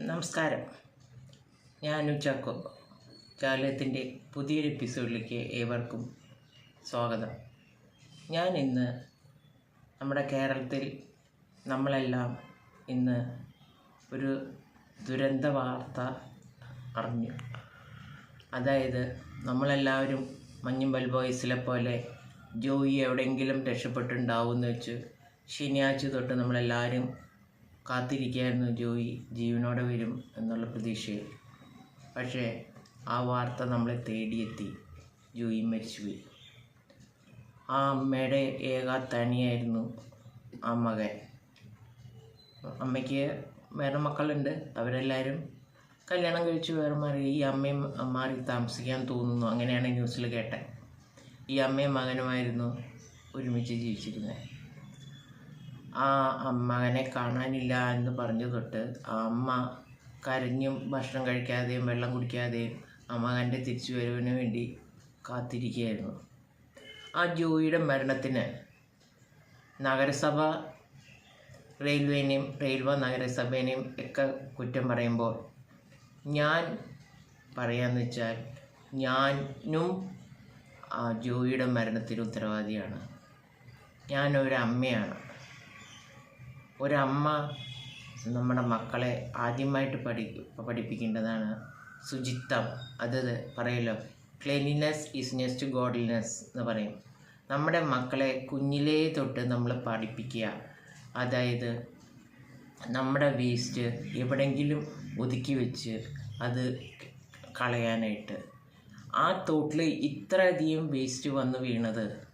നമസ്കാരം. ഞാൻ ചാക്കോ. കാലത്തിന്റെ പുതിയൊരു എപ്പിസോഡിലേക്ക് ഏവർക്കും സ്വാഗതം. ഞാൻ ഇന്ന് നമ്മുടെ കേരളത്തിൽ നമ്മളെല്ലാം ഇന്ന് ഒരു ദുരന്ത വാർത്ത അറിഞ്ഞു. അതായത് നമ്മളെല്ലാവരും മഞ്ഞുമ്പൽ ബോയ്സിലെ പോലെ ജോയി എവിടെയെങ്കിലും രക്ഷപ്പെട്ടുണ്ടാവും എന്ന് വെച്ച് ശനിയാഴ്ച തൊട്ട് നമ്മളെല്ലാവരും കാത്തിരിക്കുകയായിരുന്നു ജോയി ജീവനോടെ വരും എന്നുള്ള പ്രതീക്ഷയിൽ. പക്ഷേ ആ വാർത്ത നമ്മളെ തേടിയെത്തി. ജോയി മരിച്ചുപോയി. ആ അമ്മയുടെ ഏക തനിയായിരുന്നു ആ മകൻ. അമ്മയ്ക്ക് വേറെ മക്കളുണ്ട്. അവരെല്ലാവരും കല്യാണം കഴിച്ച് വേറെ മാറി ഈ അമ്മയും മാറി താമസിക്കാൻ തോന്നുന്നു. അങ്ങനെയാണ് ന്യൂസിൽ കേട്ടത്. ഈ അമ്മയും മകനുമായിരുന്നു ഒരുമിച്ച് ജീവിച്ചിരുന്നത്. ആ മകനെ കാണാനില്ല എന്ന് പറഞ്ഞു തൊട്ട് ആ അമ്മ കരഞ്ഞും ഭക്ഷണം കഴിക്കാതെയും വെള്ളം കുടിക്കാതെയും ആ മകന്റെ തിരിച്ചു വരവിന് വേണ്ടി കാത്തിരിക്കുകയായിരുന്നു. ആ ജോയിയുടെ മരണത്തിന് നഗരസഭ റെയിൽവേനെയും റെയിൽവേ നഗരസഭേനെയും ഒക്കെ കുറ്റം പറയുമ്പോൾ ഞാൻ പറയാന്ന് വെച്ചാൽ ഞാനും ജോയിയുടെ മരണത്തിന് ഉത്തരവാദിയാണ്. ഞാനൊരു അമ്മയാണ്. ഒരമ്മ നമ്മുടെ മക്കളെ ആദ്യമായിട്ട് പഠി പഠിപ്പിക്കേണ്ടതാണ്. ശുചിത്വം അത് പറയല്ലോ. ക്ലീനിനെസ് ഈസ് നെസ്റ്റ് ഗോഡ്ലിനെസ് എന്ന് പറയും. നമ്മുടെ മക്കളെ കുഞ്ഞിലേ തൊട്ട് നമ്മൾ പഠിപ്പിക്കുക. അതായത് നമ്മുടെ വേസ്റ്റ് എവിടെയെങ്കിലും ഒതുക്കി വെച്ച് അത് കളയാനായിട്ട്. ആ തോട്ടിൽ ഇത്രയധികം വേസ്റ്റ് വന്ന് വീണത്.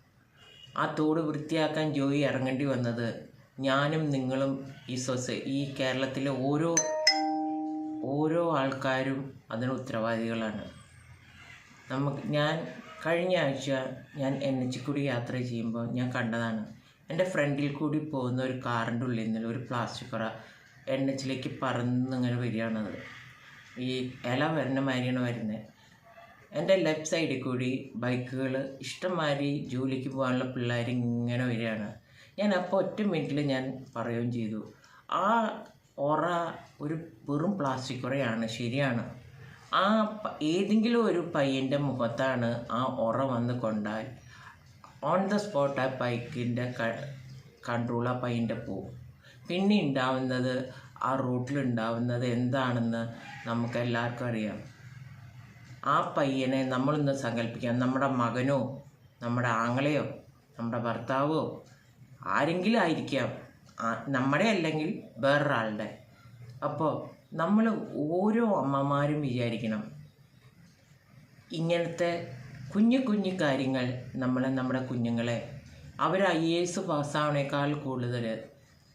ആ തോട് വൃത്തിയാക്കാൻ ജോയി ഇറങ്ങേണ്ടി വന്നത് ഞാനും നിങ്ങളും ഈ സൊസൈ ഈ കേരളത്തിലെ ഓരോ ഓരോ ആൾക്കാരും അതിന് ഉത്തരവാദികളാണ്. നമുക്ക് ഞാൻ കഴിഞ്ഞ ആഴ്ച ഞാൻ എൻ എച്ച് കൂടി യാത്ര ചെയ്യുമ്പോൾ ഞാൻ കണ്ടതാണ്. എന്റെ ഫ്രണ്ടിൽ കൂടി പോകുന്ന ഒരു കാറിന്റെ ഉള്ളിൽ നിന്നൊരു ഒരു പ്ലാസ്റ്റിക് കുറ എൻ എച്ചിലേക്ക് പറന്നിങ്ങനെ വരികയാണത്. ഈ ഇല വരണ മാതിരിയാണ് വരുന്നത്. എന്റെ ലെഫ്റ്റ് സൈഡിൽ കൂടി ബൈക്കുകൾ ഇഷ്ടംമാതിരി ജോലിക്ക് പോകാനുള്ള പിള്ളേർ ഇങ്ങനെ വരികയാണ്. ഞാൻ അപ്പോൾ ഒറ്റ മിനിറ്റിൽ ഞാൻ പറയുകയും ചെയ്തു. ആ ഒറ ഒരു വെറും പ്ലാസ്റ്റിക് ഉറയാണ് ശരിയാണ്. ആ ഏതെങ്കിലും ഒരു പയ്യന്റെ മുഖത്താണ് ആ ഉറ വന്ന് കൊണ്ടാൽ ഓൺ ദ സ്പോട്ട് ആ ബൈക്കിന്റെ കൺട്രോൾ ആ പയ്യന്റെ പോവും പിന്നെ ഉണ്ടാവുന്നത് ആ റൂട്ടിലുണ്ടാവുന്നത് എന്താണെന്ന് നമുക്ക് എല്ലാവർക്കും അറിയാം. ആ പയ്യനെ നമ്മളൊന്ന് സങ്കല്പിക്കാം. നമ്മുടെ മകനോ നമ്മുടെ ആങ്ങളെയോ നമ്മുടെ ഭർത്താവോ ആരെങ്കിലും ആയിരിക്കാം. നമ്മുടെ അല്ലെങ്കിൽ വേറൊരാളുടെ. അപ്പോൾ നമ്മൾ ഓരോ അമ്മമാരും വിചാരിക്കണം. ഇങ്ങനത്തെ കുഞ്ഞു കുഞ്ഞു കാര്യങ്ങൾ നമ്മളെ നമ്മുടെ കുഞ്ഞുങ്ങളെ. അവർ ഐ എ എസ് പാസ്സാവണേക്കാൾ കൂടുതൽ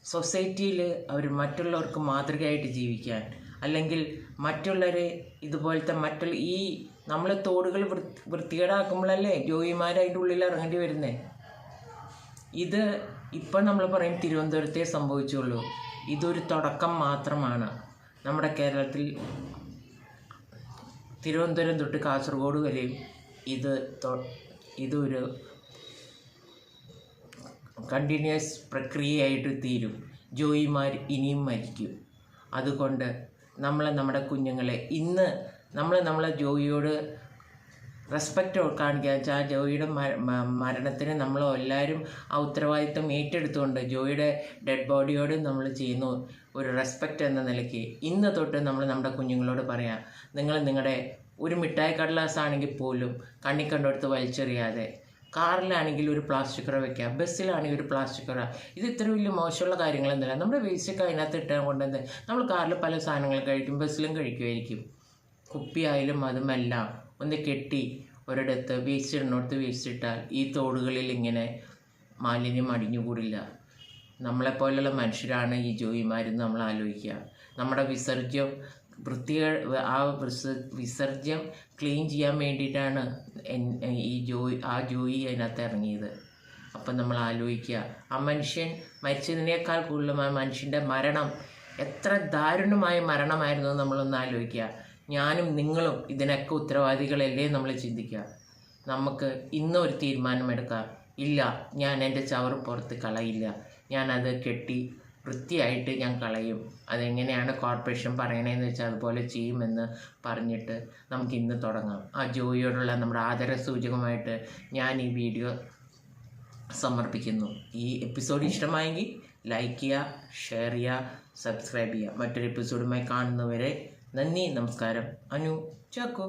സൊസൈറ്റിയിൽ അവർ മറ്റുള്ളവർക്ക് മാതൃകയായിട്ട് ജീവിക്കാൻ അല്ലെങ്കിൽ മറ്റുള്ളവരെ ഇതുപോലത്തെ മറ്റുള്ള ഈ നമ്മൾ തോടുകൾ വൃത്തി വൃത്തികേടാക്കുമ്പോഴല്ലേ ജോയിമാരായിട്ട് ഉള്ളിൽ ഇറങ്ങേണ്ടി വരുന്നേ? ഇത് ഇപ്പം നമ്മൾ പറയും തിരുവനന്തപുരത്തെ സംഭവിച്ചുള്ളൂ. ഇതൊരു തുടക്കം മാത്രമാണ്. നമ്മുടെ കേരളത്തിൽ തിരുവനന്തപുരം തൊട്ട് കാസർഗോഡ് വരെയും ഇത് ഇതൊരു കണ്ടിന്യൂസ് പ്രക്രിയയായിട്ട് തീരും. ജോയിമാർ ഇനിയും മരിക്കും. അതുകൊണ്ട് നമ്മൾ നമ്മുടെ കുഞ്ഞുങ്ങളെ ഇന്ന് നമ്മൾ നമ്മളെ ജോയിയോട് റെസ്പെക്റ്റ് കാണിക്കുക വെച്ചാൽ ആ ജോയിയുടെ മരണത്തിന് നമ്മൾ എല്ലാവരും ആ ഉത്തരവാദിത്വം ഏറ്റെടുത്തുകൊണ്ട് ജോയിയുടെ ഡെഡ് ബോഡിയോട് നമ്മൾ ചെയ്യുന്ന ഒരു റെസ്പെക്റ്റ് എന്ന നിലയ്ക്ക്. ഇന്ന് തൊട്ട് നമ്മൾ നമ്മുടെ കുഞ്ഞുങ്ങളോട് പറയാം നിങ്ങൾ നിങ്ങളുടെ ഒരു മിഠായി കടലാസാണെങ്കിൽ പോലും കണ്ണി കണ്ടെടുത്ത് വലിച്ചെറിയാതെ കാറിലാണെങ്കിൽ ഒരു പ്ലാസ്റ്റിക് കറ വെക്കുക ബസ്സിലാണെങ്കിൽ ഒരു പ്ലാസ്റ്റിക് കറ ഇത് ഇത്ര വലിയ മോശമുള്ള കാര്യങ്ങളൊന്നുമില്ല. നമ്മുടെ വേസ്റ്റൊക്കെ അതിനകത്ത് ഇട്ടാൽ കൊണ്ടുവന്ന് നമ്മൾ കാറിൽ പല സാധനങ്ങൾ കഴിക്കും ബസ്സിലും കഴിക്കുമായിരിക്കും. കുപ്പിയായാലും അതുമെല്ലാം ഒന്ന് കെട്ടി ഒരിടത്ത് വേസ്റ്റ് ഇടുന്നിടത്ത് വേസ്റ്റ് ഇട്ടാൽ ഈ തോടുകളിൽ ഇങ്ങനെ മാലിന്യം അടിഞ്ഞുകൂടില്ല. നമ്മളെപ്പോലുള്ള മനുഷ്യരാണ് ഈ ജോയിമാരെന്ന് നമ്മൾ ആലോചിക്കുക. നമ്മുടെ വിസർജ്യം വൃത്തിക ആ വിസർജ്യം ക്ലീൻ ചെയ്യാൻ വേണ്ടിയിട്ടാണ് ഈ ജോയി ആ ജോയി അതിനകത്ത് ഇറങ്ങിയത്. അപ്പം നമ്മൾ ആലോചിക്കുക ആ മനുഷ്യൻ മരിച്ചതിനേക്കാൾ കൂടുതലും ആ മനുഷ്യന്റെ മരണം എത്ര ദാരുണമായ മരണമായിരുന്നു നമ്മളൊന്ന് ആലോചിക്കുക. ഞാനും നിങ്ങളും ഇതിനൊക്കെ ഉത്തരവാദികളല്ലേ നമ്മൾ ചിന്തിക്കുക. നമുക്ക് ഇന്നൊരു തീരുമാനമെടുക്കാം. ഇല്ല ഞാൻ എന്റെ ചവറ് പുറത്ത് കളയില്ല. ഞാനത് കെട്ടി വൃത്തിയായിട്ട് ഞാൻ കളയും. അതെങ്ങനെയാണ് കോർപ്പറേഷൻ പറയണതെന്ന് വെച്ചാൽ അതുപോലെ ചെയ്യുമെന്ന് പറഞ്ഞിട്ട് നമുക്ക് ഇന്ന് തുടങ്ങാം. ആ ജോയിയോടുള്ള നമ്മുടെ ആദര സൂചകമായിട്ട് ഞാൻ ഈ വീഡിയോ സമർപ്പിക്കുന്നു. ഈ എപ്പിസോഡ് ഇഷ്ടമായെങ്കിൽ ലൈക്ക് ചെയ്യുക ഷെയർ ചെയ്യുക സബ്സ്ക്രൈബ് ചെയ്യുക. മറ്റൊരു എപ്പിസോഡുമായി കാണുന്നവരെ നന്ദി നമസ്കാരം. അനു ചാക്കോ.